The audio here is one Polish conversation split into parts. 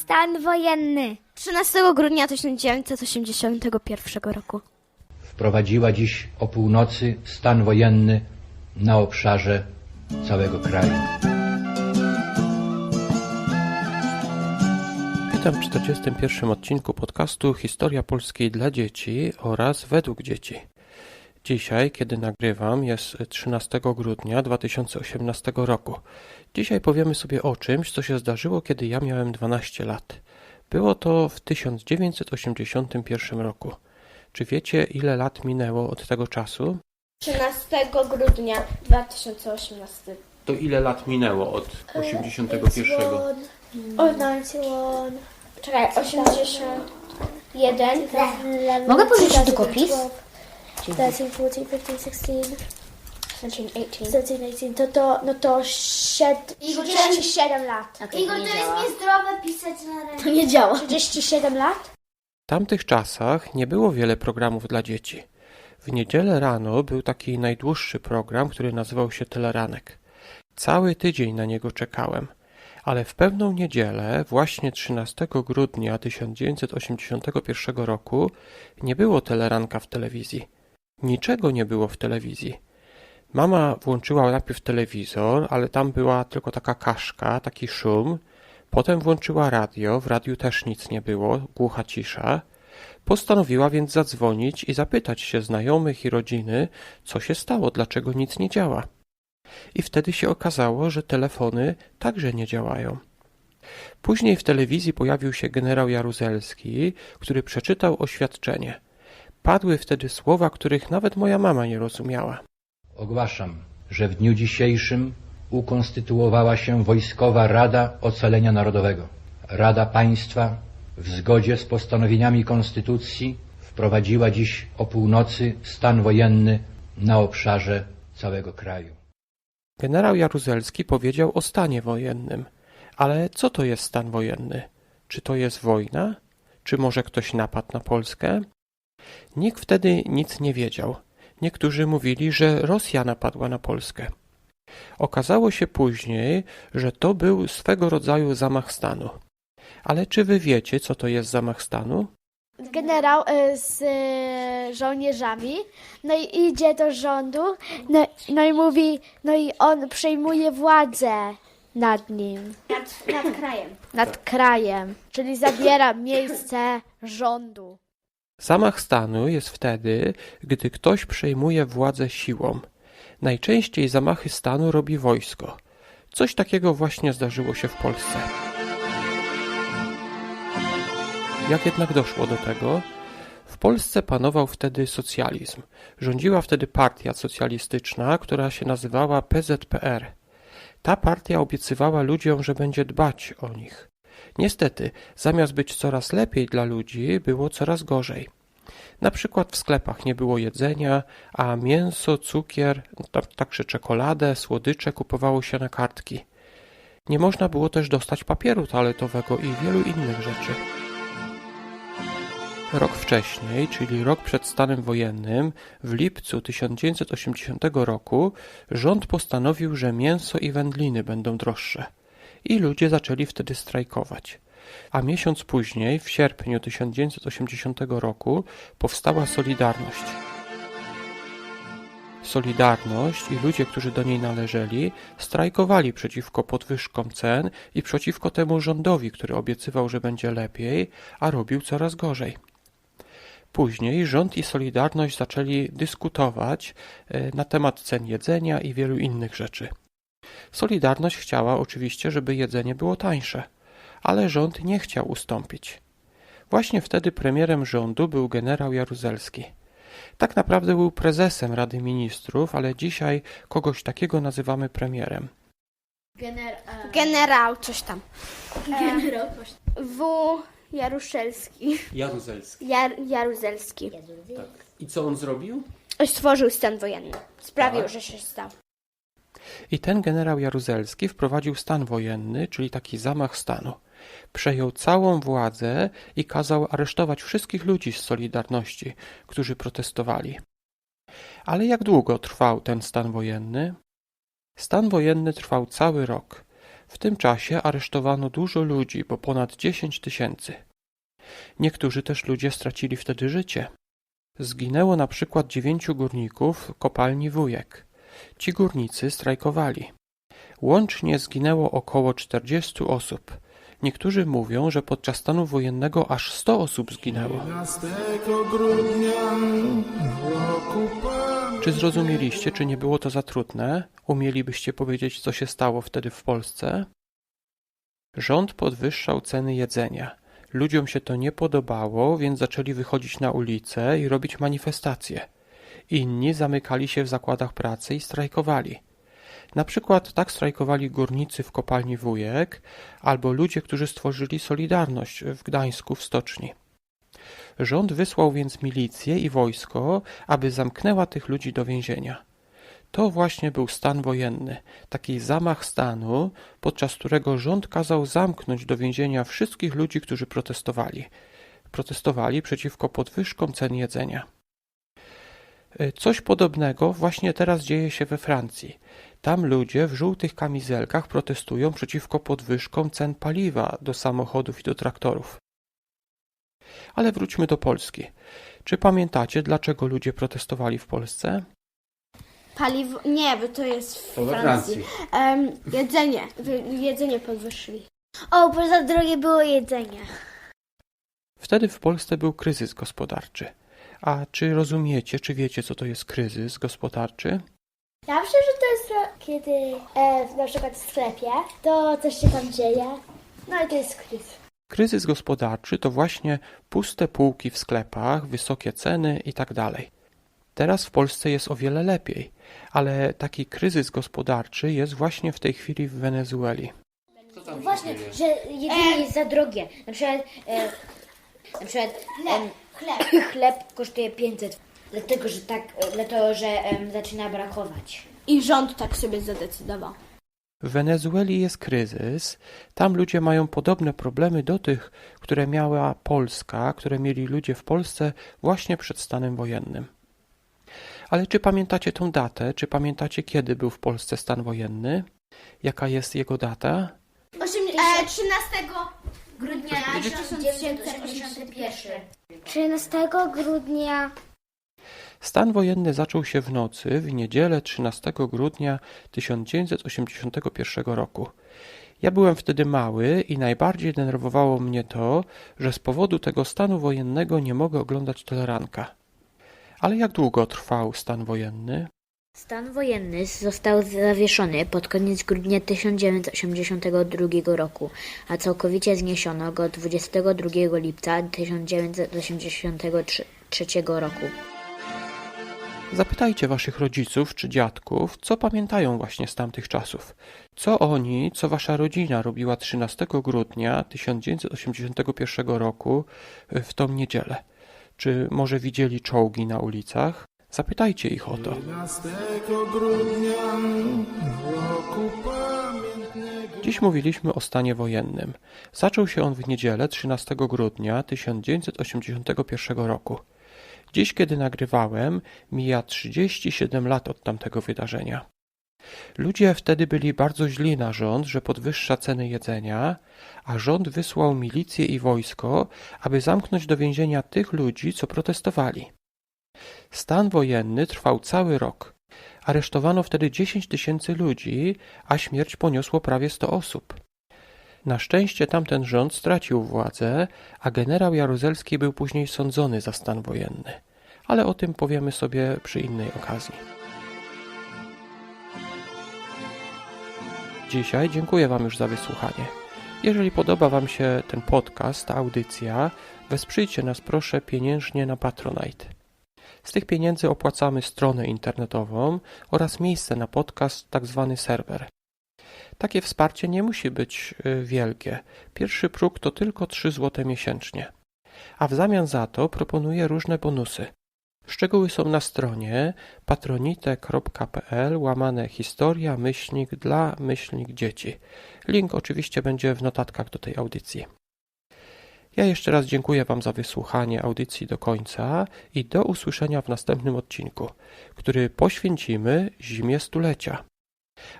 Stan wojenny. 13 grudnia 1981 roku. wprowadziła dziś o północy stan wojenny na obszarze całego kraju. Witam w 41. odcinku podcastu Historia Polskiej dla dzieci oraz według dzieci. Dzisiaj, kiedy nagrywam, jest 13 grudnia 2018 roku. Dzisiaj powiemy sobie o czymś, co się zdarzyło, kiedy ja miałem 12 lat. Było to w 1981 roku. Czy wiecie, ile lat minęło od tego czasu? 13 grudnia 2018. To ile lat minęło od 81? O, 91. Czekaj, 81. Mogę pożyczyć długopis? 13, 14, 15, 16, 1918. 17, 18, to to, no to sied, 37 lat. Igor, to jest niezdrowe pisać na rękę. To nie działa. 37 lat? W tamtych czasach nie było wiele programów dla dzieci. W niedzielę rano był taki najdłuższy program, który nazywał się Teleranek. Cały tydzień na niego czekałem, ale w pewną niedzielę, właśnie 13 grudnia 1981 roku, nie było teleranka w telewizji. Niczego nie było w telewizji. Mama włączyła najpierw telewizor, ale tam była tylko taka kaszka, taki szum. Potem włączyła radio, w radiu też nic nie było, głucha cisza. Postanowiła więc zadzwonić i zapytać się znajomych i rodziny, co się stało, dlaczego nic nie działa. I wtedy się okazało, że telefony także nie działają. Później w telewizji pojawił się generał Jaruzelski, który przeczytał oświadczenie. Padły wtedy słowa, których nawet moja mama nie rozumiała. Ogłaszam, że w dniu dzisiejszym ukonstytuowała się Wojskowa Rada Ocalenia Narodowego. Rada Państwa w zgodzie z postanowieniami Konstytucji wprowadziła dziś o północy stan wojenny na obszarze całego kraju. Generał Jaruzelski powiedział o stanie wojennym. Ale co to jest stan wojenny? Czy to jest wojna? Czy może ktoś napadł na Polskę? Nikt wtedy nic nie wiedział. Niektórzy mówili, że Rosja napadła na Polskę. Okazało się później, że to był swego rodzaju zamach stanu. Ale czy wy wiecie, co to jest zamach stanu? Generał y, z y, żołnierzami, no i idzie do rządu, no, no i mówi, no i on przejmuje władzę nad nim, Nad, nad krajem. nad krajem, czyli zabiera miejsce rządu. Zamach stanu jest wtedy, gdy ktoś przejmuje władzę siłą. Najczęściej zamachy stanu robi wojsko. Coś takiego właśnie zdarzyło się w Polsce. Jak jednak doszło do tego? W Polsce panował wtedy socjalizm. Rządziła wtedy partia socjalistyczna, która się nazywała PZPR. Ta partia obiecywała ludziom, że będzie dbać o nich. Niestety, zamiast być coraz lepiej dla ludzi, było coraz gorzej. Na przykład w sklepach nie było jedzenia, a mięso, cukier, ta- także czekoladę, słodycze kupowało się na kartki. Nie można było też dostać papieru toaletowego i wielu innych rzeczy. Rok wcześniej, czyli rok przed stanem wojennym, w lipcu 1980 roku, rząd postanowił, że mięso i wędliny będą droższe. I ludzie zaczęli wtedy strajkować. A miesiąc później, w sierpniu 1980 roku, powstała Solidarność. Solidarność i ludzie, którzy do niej należeli, strajkowali przeciwko podwyżkom cen i przeciwko temu rządowi, który obiecywał, że będzie lepiej, a robił coraz gorzej. Później rząd i Solidarność zaczęli dyskutować e, na temat cen jedzenia i wielu innych rzeczy. Solidarność chciała oczywiście, żeby jedzenie było tańsze, ale rząd nie chciał ustąpić. Właśnie wtedy premierem rządu był generał Jaruzelski. Tak naprawdę był prezesem Rady Ministrów, ale dzisiaj kogoś takiego nazywamy premierem. Generał, coś tam. W. Jaruszelski. Jaruzelski. Jar, Jaruzelski. I co on zrobił? Stworzył stan wojenny. Sprawił, Tak. że się stał. I ten generał Jaruzelski wprowadził stan wojenny, czyli taki zamach stanu. Przejął całą władzę i kazał aresztować wszystkich ludzi z Solidarności, którzy protestowali. Ale jak długo trwał ten stan wojenny? Stan wojenny trwał cały rok. W tym czasie aresztowano dużo ludzi, bo ponad 10 tysięcy. Niektórzy też ludzie stracili wtedy życie. Zginęło na przykład dziewięciu górników kopalni Wujek. Ci górnicy strajkowali. Łącznie zginęło około 40 osób. Niektórzy mówią, że podczas stanu wojennego aż 100 osób zginęło. 15 grudnia roku Czy zrozumieliście, czy nie było to za trudne? Umielibyście powiedzieć, co się stało wtedy w Polsce? Rząd podwyższał ceny jedzenia. Ludziom się to nie podobało, więc zaczęli wychodzić na ulice i robić manifestacje. Inni zamykali się w zakładach pracy i strajkowali. Na przykład tak strajkowali górnicy w kopalni Wujek albo ludzie, którzy stworzyli Solidarność w Gdańsku w stoczni. Rząd wysłał więc milicję i wojsko, aby zamknęła tych ludzi do więzienia. To właśnie był stan wojenny, taki zamach stanu, podczas którego rząd kazał zamknąć do więzienia wszystkich ludzi, którzy protestowali. Protestowali przeciwko podwyżkom cen jedzenia. E, Coś podobnego właśnie teraz dzieje się we Francji. Tam ludzie w żółtych kamizelkach protestują przeciwko podwyżkom cen paliwa do samochodów i do traktorów. Ale wróćmy do Polski. Czy pamiętacie, dlaczego ludzie protestowali w Polsce? Paliwo. Nie, bo to jest w To we Francji. Francji. Em, jedzenie. Wy- Jedzenie podwyższyli. O, bo za drogie było jedzenie. Wtedy w Polsce był kryzys gospodarczy. A czy rozumiecie, czy wiecie, co to jest kryzys gospodarczy? Ja myślę, że to jest kiedy e, na przykład w sklepie, to coś się tam dzieje. No i to jest kryzys. Kryzys gospodarczy to właśnie puste półki w sklepach, wysokie ceny itd. Teraz w Polsce jest o wiele lepiej, ale taki kryzys gospodarczy jest właśnie w tej chwili w Wenezueli. Właśnie, że jedzenie jest za drogie. Na przykład, e, na przykład em, chleb. chleb kosztuje 500. Dlatego, że tak, dlatego, że em, zaczyna brakować. I rząd tak sobie zadecydował. W Wenezueli jest kryzys, tam ludzie mają podobne problemy do tych, które miała Polska, które mieli ludzie w Polsce właśnie przed stanem wojennym. Ale czy pamiętacie tą datę? Czy pamiętacie, kiedy był w Polsce stan wojenny? Jaka jest jego data? Osiem, e, 13 grudnia 1981. 13 grudnia Stan wojenny zaczął się w nocy w niedzielę 13 grudnia 1981 roku. Ja byłem wtedy mały i najbardziej denerwowało mnie to, że z powodu tego stanu wojennego nie mogę oglądać teleranka. Ale jak długo trwał stan wojenny? Stan wojenny został zawieszony pod koniec grudnia 1982 roku, a całkowicie zniesiono go 22 lipca 1983 roku. Zapytajcie waszych rodziców czy dziadków, co pamiętają właśnie z tamtych czasów. Co oni, co wasza rodzina robiła 13 grudnia 1981 roku w tą niedzielę. Czy może widzieli czołgi na ulicach? Zapytajcie ich o to. 15 grudnia roku pamiętnego. Dziś mówiliśmy o stanie wojennym. Zaczął się on w niedzielę 13 grudnia 1981 roku. Dziś, kiedy nagrywałem, mija 37 lat od tamtego wydarzenia. Ludzie wtedy byli bardzo źli na rząd, że podwyższa ceny jedzenia, a rząd wysłał milicję i wojsko, aby zamknąć do więzienia tych ludzi, co protestowali. Stan wojenny trwał cały rok. Aresztowano wtedy 10 tysięcy ludzi, a śmierć poniosło prawie 100 osób. Na szczęście tamten rząd stracił władzę, a generał Jaruzelski był później sądzony za stan wojenny. Ale o tym powiemy sobie przy innej okazji. Dzisiaj dziękuję Wam już za wysłuchanie. Jeżeli podoba Wam się ten podcast, ta audycja, wesprzyjcie nas proszę pieniężnie na Patronite. Z tych pieniędzy opłacamy stronę internetową oraz miejsce na podcast, tak zwany serwer. Takie wsparcie nie musi być y, wielkie. Pierwszy próg to tylko 3 zł miesięcznie. A w zamian za to proponuję różne bonusy. Szczegóły są na stronie patronite.pl łamane historia myślnik dla myślnik dzieci. Link oczywiście będzie w notatkach do tej audycji. Ja jeszcze raz dziękuję Wam za wysłuchanie audycji do końca i do usłyszenia w następnym odcinku, który poświęcimy zimie stulecia.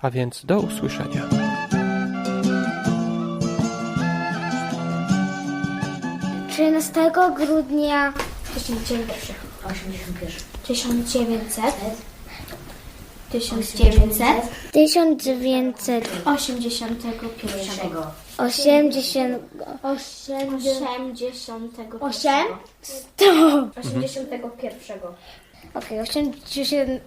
A więc do usłyszenia. Trzynastego grudnia 1981 1900 1900. 1900 81. 80 81. 8 81. Okej, 81